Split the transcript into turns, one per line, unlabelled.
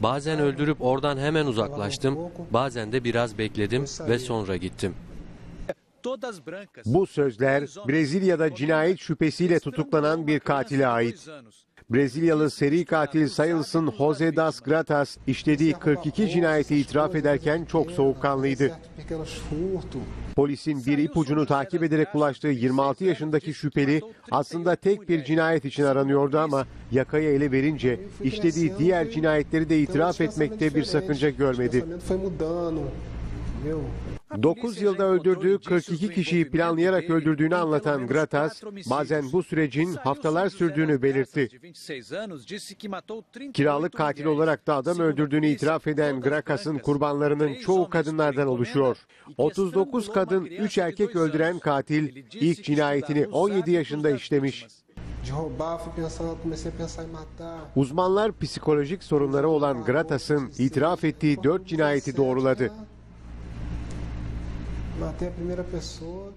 Bazen öldürüp oradan hemen uzaklaştım, bazen de biraz bekledim ve sonra gittim.
Bu sözler Brezilya'da cinayet şüphesiyle tutuklanan bir katile ait. Brezilyalı seri katil sayılsın Jose das Gratas işlediği 42 cinayeti itiraf ederken çok soğukkanlıydı. Polisin bir ipucunu takip ederek ulaştığı 26 yaşındaki şüpheli aslında tek bir cinayet için aranıyordu ama yakayı ele verince işlediği diğer cinayetleri de itiraf etmekte bir sakınca görmedi.
Pensamento foi mudando. Meu,
9 yılda öldürdüğü 42 kişiyi planlayarak öldürdüğünü anlatan Gratas, bazen bu sürecin haftalar sürdüğünü belirtti. Kiralık katil olarak da adam öldürdüğünü itiraf eden Grakas'ın kurbanlarının çoğu kadınlardan oluşuyor. 39 kadın, 3 erkek öldüren katil ilk cinayetini 17 yaşında işlemiş. Uzmanlar psikolojik sorunları olan Gratas'ın itiraf ettiği 4 cinayeti doğruladı.
Matei a primeira pessoa.